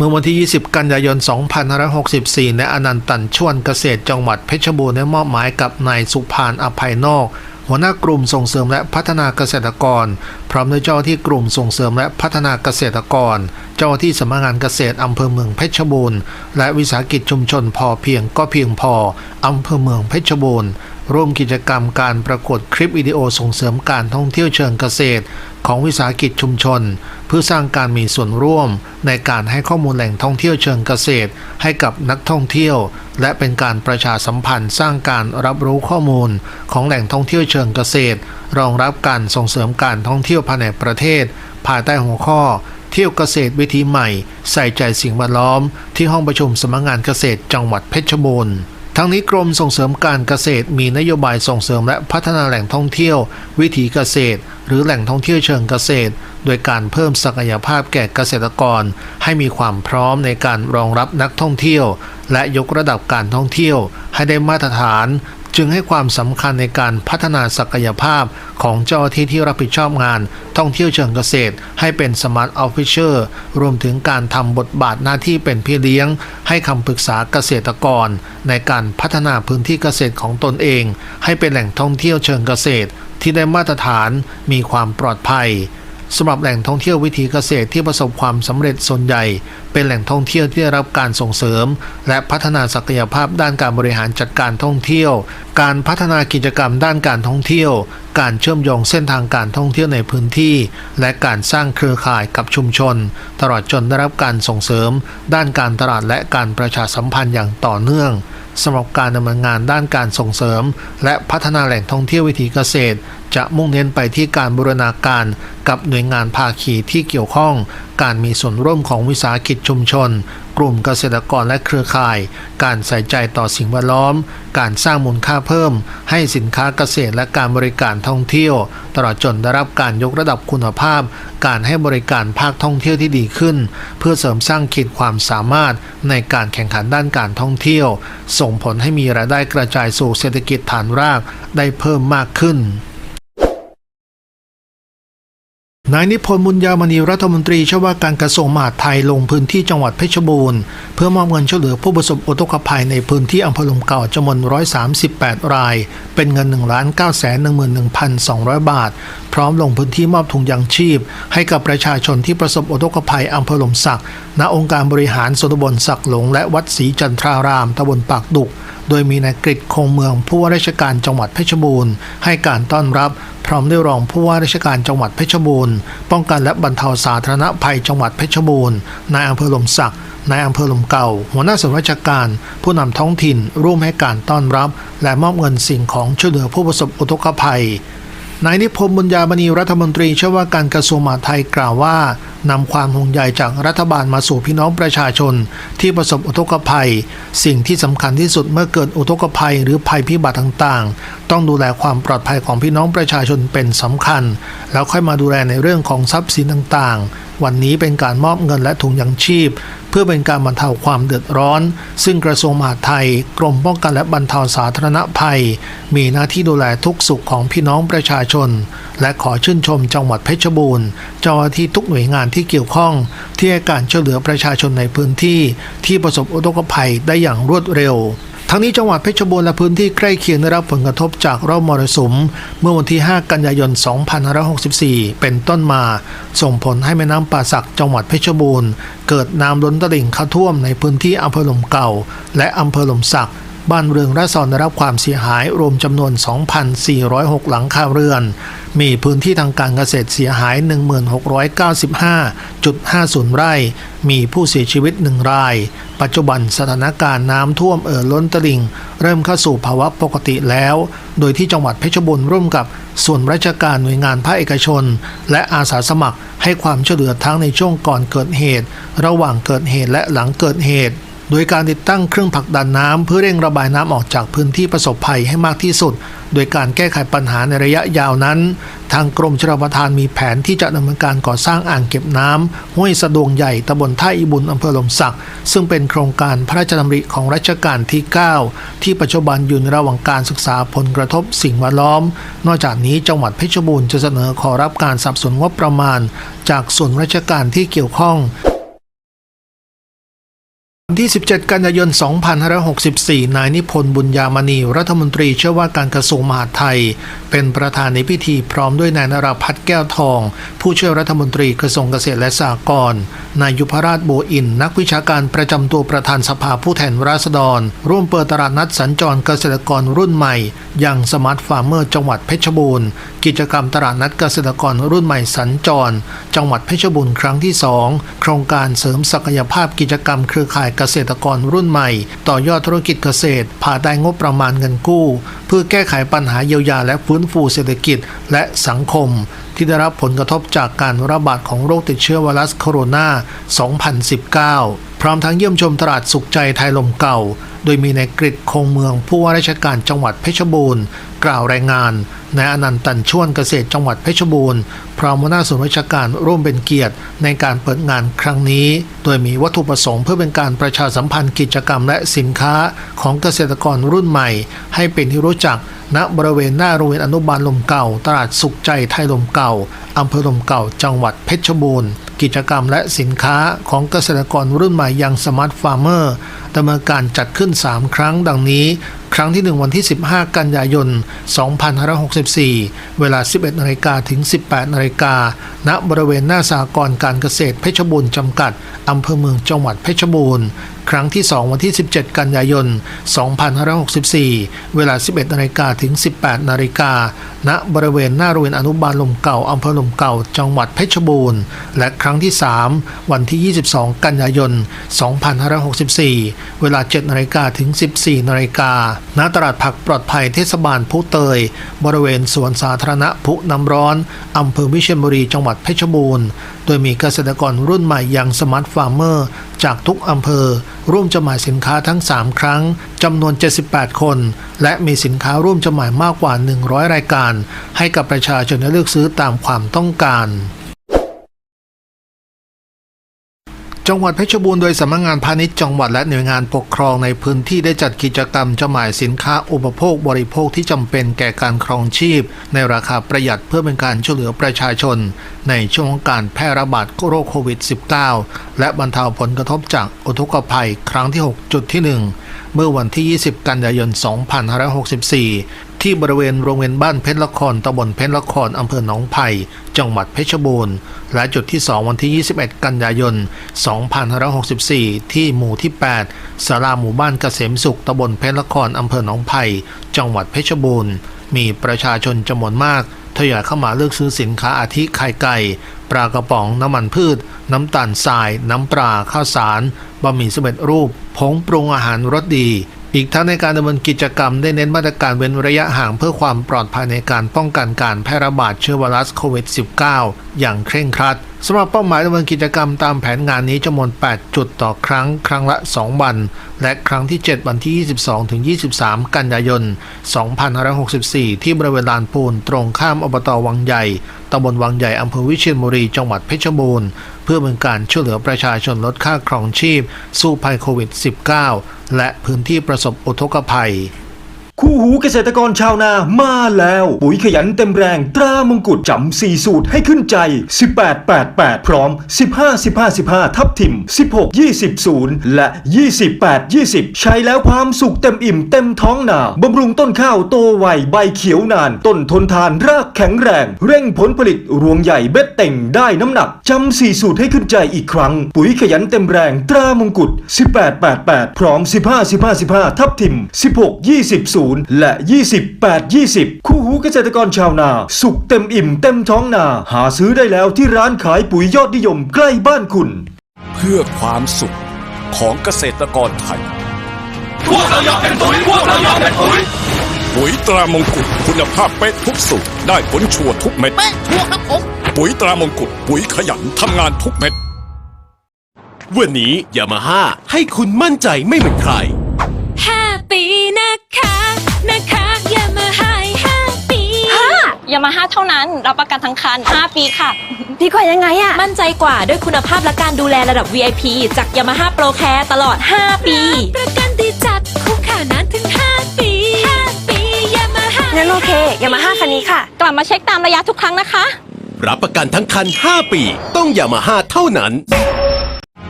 เมื่อวันที่ 20 กันยายน 2564ในอนันต์ตันชวนเกษตรจังหวัดเพชรบูรณ์ได้มอบหมายกับนายสุพานอภัยนอก หัวหน้ากลุ่มส่งเสริมและพัฒนาเกษตรกร พร้อมด้วยเจ้าที่กลุ่มส่งเสริมและพัฒนาเกษตรกร เจ้าหน้าที่สำนักงานเกษตรอำเภอเมืองเพชรบูรณ์และวิสาหกิจชุมชนพอเพียงก็เพียงพออำเภอเมืองเพชรบูรณ์ ร่วมกิจกรรมการประกวดคลิปวิดีโอส่งเสริมการท่องเที่ยวเชิงเกษตร ของวิสาหกิจชุมชน เพื่อสร้างการมีส่วนร่วม ในการให้ข้อมูลแหล่งท่องเที่ยวเชิงเกษตร ให้กับนักท่องเที่ยว และเป็นการประชาสัมพันธ์สร้างการรับรู้ข้อมูล ของแหล่งท่องเที่ยวเชิงเกษตร รองรับการส่งเสริมการท่องเที่ยวภายในประเทศ ภายใต้หัวข้อเที่ยวเกษตรวิธีใหม่ ใส่ใจสิ่งแวดล้อม ที่ห้องประชุมสำนักงานเกษตรจังหวัดเพชรบูรณ์ ทั้งนี้กรมส่งเสริมการเกษตรมีนโยบายส่งเสริมและพัฒนาแหล่งท่องเที่ยว วิถีเกษตร หรือแหล่งท่องเที่ยวเชิงเกษตร โดยการเพิ่มศักยภาพแก่เกษตรกร ให้มีความพร้อมในการรองรับนักท่องเที่ยว และยกระดับการท่องเที่ยว ให้ได้มาตรฐาน จึงให้ความสำคัญในการพัฒนาศักยภาพของเจ้าที่ที่รับผิดชอบงาน ท่องเที่ยวเชิงเกษตร ให้เป็นสมาร์ทออฟฟิเชอร์รวมถึงการทำบทบาทหน้าที่เป็นพี่เลี้ยง ให้คำปรึกษาเกษตรกร ในการพัฒนาพื้นที่เกษตรของตนเอง ให้เป็นแหล่งท่องเที่ยวเชิงเกษตร ที่ได้มาตรฐานมีความปลอดภัย สำหรับแหล่งท่องเที่ยววิถีเกษตรที่ประสบความสำเร็จส่วนใหญ่ เป็นแหล่งท่องเที่ยวที่ได้รับการส่งเสริม และพัฒนาศักยภาพด้านการบริหารจัดการท่องเที่ยว การพัฒนากิจกรรมด้านการท่องเที่ยว การเชื่อมโยงเส้นทางการท่องเที่ยวในพื้นที่ และการสร้างเครือข่ายกับชุมชน ตลอดจนได้รับการส่งเสริม ด้านการตลาดและการประชาสัมพันธ์อย่างต่อเนื่อง สำหรับการดำเนินงานด้านการส่งเสริม และพัฒนาแหล่งท่องเที่ยววิถีเกษตร จะมุ่งเน้นไปที่การบูรณาการกับหน่วยงานภาคีที่เกี่ยวข้อง การมีส่วนร่วมของวิสาหกิจชุมชน กลุ่มเกษตรกรและเครือข่าย การใส่ใจต่อสิ่งแวดล้อม การสร้างมูลค่าเพิ่ม ให้สินค้าเกษตรและการบริการท่องเที่ยว ตลอดจนได้รับการยกระดับคุณภาพ การให้บริการภาคท่องเที่ยวที่ดีขึ้น เพื่อเสริมสร้างขีดความสามารถในการแข่งขันด้านการท่องเที่ยว ส่งผลให้มีรายได้กระจายสู่เศรษฐกิจฐานรากได้เพิ่มมากขึ้น นายนิพนธ์บุญยามณีรัฐมนตรีช่วยว่าการกระทรวงมหาดไทยลงพื้นที่จังหวัดเพชรบูรณ์เพื่อมอบเงินช่วยเหลือผู้ประสบอุทกภัยในพื้นที่อำเภอลมเก่าจำนวน 138 ราย เป็นเงิน 1 9 1 1 2 0 0 บาทพร้อมลงพื้นที่มอบถุงยางชีพ ให้กับประชาชนที่ประสบอุทกภัยอำเภอลมศัก ณ องค์การบริหารส่วนตำบลศักหลง และวัดศรีจันทรารามตำบลปากดุก โดยมีนายกฤษคงเมืองผู้ว่าราชการจังหวัดเพชรบูรณ์ให้การต้อนรับพร้อมด้วยรองผู้ว่าราชการจังหวัดเพชรบูรณ์ ป้องกันและบรรเทาสาธารณภัยจังหวัดเพชรบูรณ์นายอำเภอลมศักนายอำเภอลมเก่า หัวหน้าส่วนราชการ ผู้นำท้องถิ่นร่วมให้การต้อนรับ และมอบเงินสิ่งของช่วยเหลือผู้ประสบอุทกภัย นายนิพนธ์บุญญามณีรัฐมนตรีช่วยว่าการกระทรวงมหาดไทยกล่าวว่านำความห่วงใยจากรัฐบาลมาสู่พี่น้องประชาชน ที่ประสบอุทกภัย สิ่งที่สำคัญที่สุดเมื่อเกิดอุทกภัยหรือภัยพิบัติต่างๆ ต้องดูแลความปลอดภัยของพี่น้องประชาชนเป็นสำคัญ แล้วค่อยมาดูแลในเรื่องของทรัพย์สินต่างๆ วันนี้เป็นการมอบเงินและถุงยังชีพ เพื่อเป็นการบรรเทาความเดือดร้อน ซึ่งกระทรวงมหาดไทย กรมป้องกันและบรรเทาสาธารณภัย มีหน้าที่ดูแลทุกสุขของพี่น้องประชาชน และขอชื่นชมจังหวัดเพชรบูรณ์เจ้าหน้าที่ทุกหน่วยงานที่เกี่ยวข้อง ที่ให้การช่วยเหลือประชาชนในพื้นที่ ที่ประสบอุทกภัยได้อย่างรวดเร็ว ทั้งนี้จังหวัดเพชรบูรณ์และพื้นที่ใกล้เคียงได้รับผลกระทบจากร่องมรสุม เมื่อวันที่ 5 กันยายน 2564 เป็นต้นมา ส่งผลให้แม่น้ำป่าสักจังหวัดเพชรบูรณ์ เกิดน้ำล้นตลิ่งเข้าท่วมในพื้นที่อำเภอหลมเก่า และอำเภอหลมสัก บ้านเรือนและซอนได้รับความเสียหายรวมจำนวน 2,406 หลังคาเรือน มีพื้นที่ทางการเกษตรเสียหาย 1695.50 ไร่ มีผู้เสียชีวิต 1 ราย ปัจจุบันสถานการณ์น้ำท่วมเอ่อล้นตลิ่ง เริ่มเข้าสู่ภาวะปกติแล้ว โดยที่จังหวัดเพชรบูรณ์ร่วมกับส่วนราชการหน่วยงานภาคเอกชน และอาสาสมัครให้ความช่วยเหลือทั้งในช่วงก่อนเกิดเหตุ ระหว่างเกิดเหตุและหลังเกิดเหตุ โดยการติดตั้งเครื่องผลักดันน้ำเพื่อเร่งระบายน้ำออกจากพื้นที่ประสบภัยให้มากที่สุด โดยการแก้ไขปัญหาในระยะยาวนั้น ทางกรมชลประทานมีแผนที่จะดำเนินการก่อสร้างอ่างเก็บน้ำห้วยสะดวงใหญ่ตำบลท่าอีบุญอำเภอลมศัก ซึ่งเป็นโครงการพระราชดำริของรัชกาลที่ 9 ที่ปัจจุบันอยู่ในระหว่างการศึกษาผลกระทบสิ่งแวดล้อม นอกจากนี้จังหวัดเพชรบูรณ์จะเสนอขอรับการสนับสนุนงบประมาณ จากส่วนราชการที่เกี่ยวข้อง ที่ 17 กันยายน 2564 นายนิพนธ์บุญญามณีรัฐมนตรีเชื่อว่าการกระทรวงมหาดไทย เป็นประธานในพิธีพร้อมด้วยนายนราพัฒน์แก้วทอง ผู้ช่วยรัฐมนตรีกระทรวงเกษตรและสหกรณ์นายยุพราชโบอิน นักวิชาการประจำตัวประธานสภาผู้แทนราษฎร ร่วมเปิดตลาดนัดสัญจรเกษตรกรรุ่นใหม่ ยังสมาร์ทฟาร์มเมอร์จังหวัดเพชรบูรณ์ กิจกรรมตลาดนัดเกษตรกรรุ่นใหม่สัญจร จังหวัดเพชรบูรณ์ครั้งที่ 2 โครงการเสริมศักยภาพกิจกรรมเครือข่ายเกษตรกรรุ่นใหม่ ต่อยอดธุรกิจเกษตรภายใต้งบประมาณเงินกู้ เพื่อแก้ไขปัญหาเยียวยาและฟื้นฟูเศรษฐกิจและสังคม ที่ได้รับผลกระทบจากการระบาดของโรคติดเชื้อไวรัสโคโรนา 2019 พร้อมทั้งเยี่ยมชมตลาดสุขใจไทยลมเก่า โดยมีนายกฤษคงเมืองผู้ว่าราชการจังหวัดเพชรบูรณ์ กล่าวรายงาน นายอนันต์ตันช่วนเกษตรจังหวัดเพชรบูรณ์ พร้อมหัวหน้าส่วนราชการร่วมเป็นเกียรติในการเปิดงานครั้งนี้ โดยมีวัตถุประสงค์เพื่อเป็นการประชาสัมพันธ์กิจกรรมและสินค้าของเกษตรกรรุ่นใหม่ ให้เป็นที่รู้จักณบริเวณหน้าโรงเรียนอนุบาลลมเก่า ตลาดสุขใจไทยลมเก่าอำเภอลมเก่า จังหวัดเพชรบูรณ์ กิจกรรมและสินค้าของเกษตรกรรุ่นใหม่ยังสมาร์ทฟาร์มเมอร์ดำเนินการจัดขึ้น 3 ครั้งดังนี้ครั้งที่ 1 วันที่ 15 กันยายน 2564 เวลา 11นาฬิกาถึง 18นาฬิกาณบริเวณหน้าสากรการเกษตรเพชรบูรณ์จำกัดอำเภอเมืองจังหวัดเพชรบูรณ์ ครั้งที่ 2 วันที่ 17 กันยายน 2564 เวลา 11นาฬิกาถึง 18นาฬิกา ณ บริเวณหน้าโรงเรียนอนุบาลลมเก่าอำเภอลมเก่า จังหวัดเพชรบูรณ์ และครั้งที่ 3 วันที่ 22 กันยายน 2564 เวลา 7นาฬิกาถึง 14นาฬิกา ณ ตลาดผักปลอดภัยเทศบาลผู้เตย บริเวณสวนสาธารณะพุน้ำร้อนอำเภอวิเชียรบุรี จังหวัดเพชรบูรณ์ โดยมีเกษตรกรรุ่นใหม่อย่างสมาร์ทฟาร์มเมอร์ จากทุกอำเภอ ร่วมจำหน่ายสินค้าทั้ง 3 ครั้งจำนวน 78 คน และมีสินค้าร่วมจำหน่ายมากกว่า 100 รายการ ให้กับประชาชนเลือกซื้อตามความต้องการ จังหวัดเพชรบูรณ์โดยสำนักงานพาณิชย์จังหวัดและหน่วยงานปกครองในพื้นที่ได้จัดกิจกรรมจำหน่ายสินค้าอุปโภคบริโภคที่จำเป็นแก่การครองชีพ ในราคาประหยัดเพื่อเป็นการช่วยเหลือประชาชน ในช่วงของการแพร่ระบาดโรคโควิด -19 และบรรเทาผลกระทบจากอุทกภัยครั้งที่ 6 จุดที่ 1 เมื่อวันที่ 20 กันยายน 2564 ที่บริเวณโรงเรียนบ้านเพชรละครตำบลเพชรละครอำเภอหนองไผ่จังหวัดเพชรบูรณ์ และจุดที่ 2 วันที่ 21 กันยายน 2564 ที่หมู่ที่8ศาลาหมู่บ้านเกษมสุขตำบลเพชรละครอำเภอหนองไผ่จังหวัดเพชรบูรณ์ มีประชาชนจำนวนมากทยอยเข้ามาเลือกซื้อสินค้าอาทิไข่ไก่ ปลากระป๋องน้ำมันพืช น้ำตาลทราย น้ำปลาข้าวสารบะหมี่สำเร็จรูปผงปรุงอาหารรสดี อีกทั้งในการดำเนินกิจกรรมได้เน้นมาตรการเว้นระยะห่างเพื่อความปลอดภัยในการป้องกันการแพร่ระบาดเชื้อไวรัสโควิด -19 อย่างเคร่งครัด สำหรับเป้าหมายดำเนินกิจกรรมตามแผนงานนี้จำนวน 8 จุดต่อครั้ง ครั้งละ 2 วัน และครั้งที่ 7 วันที่ 22 ถึง 23 กันยายน 2564 ที่บริเวณลานปูนตรงข้ามอบตวังใหญ่ ตำบลวังใหญ่ อำเภอวิเชียรบุรี จังหวัดเพชรบูรณ์ เพื่อเป็นการช่วยเหลือประชาชนลดค่าครองชีพ สู้ภัยโควิด -19 และพื้นที่ประสบอุทกภัย คู่หูเกษตรกรชาวนามาแล้ว ปุ๋ยขยันเต็มแรงตรามงกุฎจำสี่สูตรให้ขึ้นใจ 18 88 พร้อม 15 15 15 ทับทิม 16 20 0 และ 28 20 ใช้แล้วความสุขเต็มอิ่มเต็มท้องนาบำรุงต้นข้าวโตไวใบเขียวนาน ต้นทนทานรากแข็งแรง เร่งผลผลิตรวงใหญ่เบ็ดเต่งได้น้ำหนักจำสี่สูตรให้ขึ้นใจอีกครั้ง ปุ๋ยขยันเต็มแรงตรามงกุฎ18 88 พร้อม 15 15 15 ทับทิม 16 20 0และ 28 20 คู่หูเกษตรกรชาวนา สุขเต็มอิ่มเต็มท้องนา หาซื้อได้แล้วที่ร้านขายปุ๋ยยอดนิยมใกล้บ้านคุณ เพื่อความสุขของเกษตรกรไทย พวกเรายอมเป็นปุ๋ยพวกเรายอมเป็นปุ๋ยปุ๋ยตรามงกุฎคุณภาพเป๊ะทุกสูตรได้ผลชัวร์ทุกเม็ด เป๊ะชัวร์ครับผม ปุ๋ยตรามงกุฎปุ๋ยขยันทำงานทุกเม็ด วันนี้ยามาฮ่าให้คุณมั่นใจไม่เหมือนใคร ยามาฮ่าเท่านั้น รับประกันทั้งคัน 5 ปีค่ะ ดีกว่ายังไงอะมั่นใจกว่าด้วยคุณภาพและการดูแลระดับ VIP จากยามาฮ่าโปรแคร์ตลอด 5 ปี ประกันดีจัดคุ้มค่านานถึง 5 ปี 5 ปียามาฮ่างั้นโอเคยามาฮ่าคันนี้ค่ะ กลับมาเช็คตามระยะทุกครั้งนะคะ รับประกันทั้งคัน 5 ปี ต้องยามาฮ่าเท่านั้น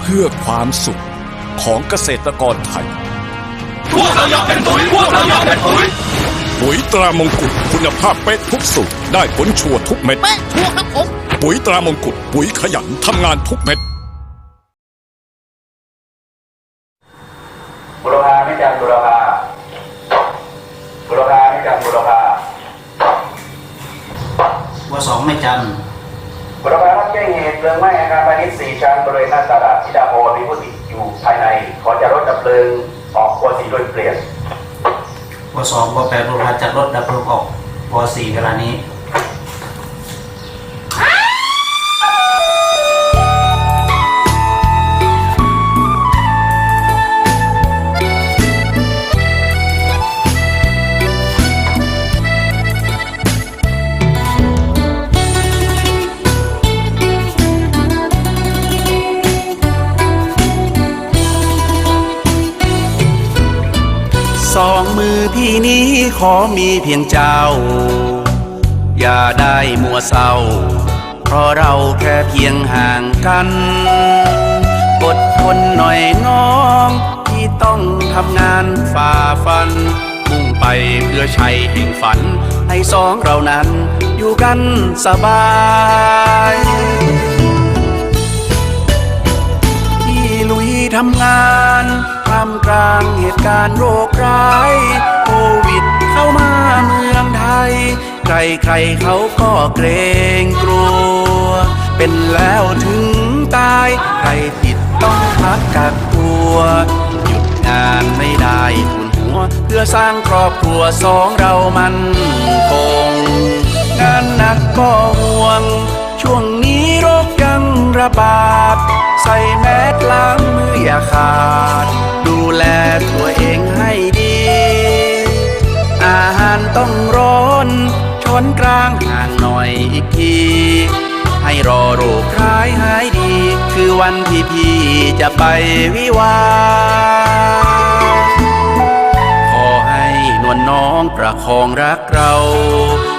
เพื่อความสุขของเกษตรกรไทย พวกเรายอมเป็นปุ๋ยพวกเรายอมเป็นปุ๋ย ปุ๋ยตรามงกุฎคุณภาพเป๊ะทุกสูตรได้ผลชัวร์ทุกเม็ดเป๊ะชัวร์ครับผม ปุ๋ยตรามงกุฎปุ๋ยขยันทำงานทุกเม็ด บุรพาไม่จำบุรพาบุรพาไม่จำบุรพาวสองไม่จบุรพารับแจ้งเหตุเพลิงไหม้อาคารพาณิชย์สี่ชั้นบริเวณหน้าตลาดธิดาโพมีผู้ติดอยู่ภายใน ขอจะรถดับเพลิงออกควรสีโดยเปลี่ยนำวสองวแปดบุรพาจัดรถดับเพลิงออกวสี่เวลานี้ พี่นี้ขอมีเพียงเจ้า อย่าได้มัวเศร้า เพราะเราแค่เพียงห่างกันอดทนหน่อยน้องที่ต้องทำงานฝ่าฟันมุ่งไปเพื่อชัยแห่งฝัน ให้สองเรานั้นอยู่กันสบาย ทำงานท่ามกลางเหตุการณ์โรคร้ายโควิดเข้ามาเมืองไทย ใครใครเขาก็เกรงกลัว เป็นแล้วถึงตาย ใครติดต้องพักกักตัวหยุดงานไม่ได้ทุนหัว เพื่อสร้างครอบครัวสองเรามันคง งานหนักก็ห่วงช่วงนี้โรคยัง ระบาด ใส่แมสล้างมืออย่าขาด ดูแลตัวเองให้ดี อาหารต้องร้อนช้อนกลางห่างหน่อยอีกทีให้รอโรคร้ายหายดี คือวันที่พี่จะไปวิวา ขอให้นวลน้องประคองรักเรา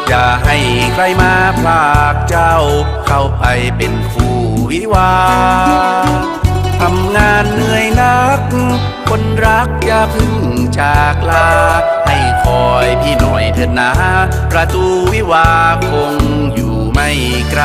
อย่าให้ใครมาพลากเจ้า เข้าไปเป็นคู่ วิวาทำงานเหนื่อยนัก คนรักอย่าพึ่งจากลา ให้คอยพี่หน่อยเถิดนะประตูวิวาคงอยู่ไม่ไกล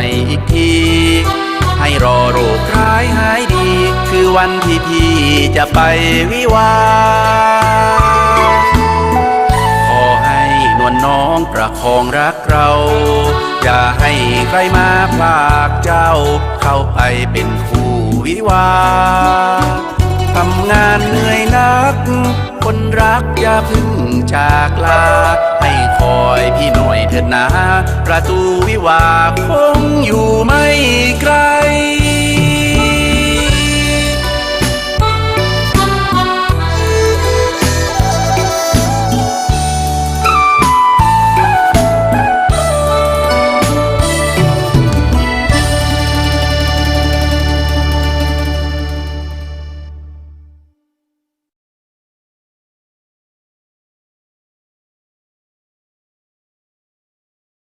อยอีกที ให้รอโรคร้ายหายดี คือวันที่พี่จะไปวิวา ขอให้นวลน้องประคองรักเรา อย่าให้ใครมาพลากเจ้า เข้าไปเป็นคู่วิวาทำงานเหนื่อยนัก คนรักอย่าพึ่งจากลา ให้คอยพี่หน่อยเถิดนะ ประตูวิวาคงอยู่ไม่ไกล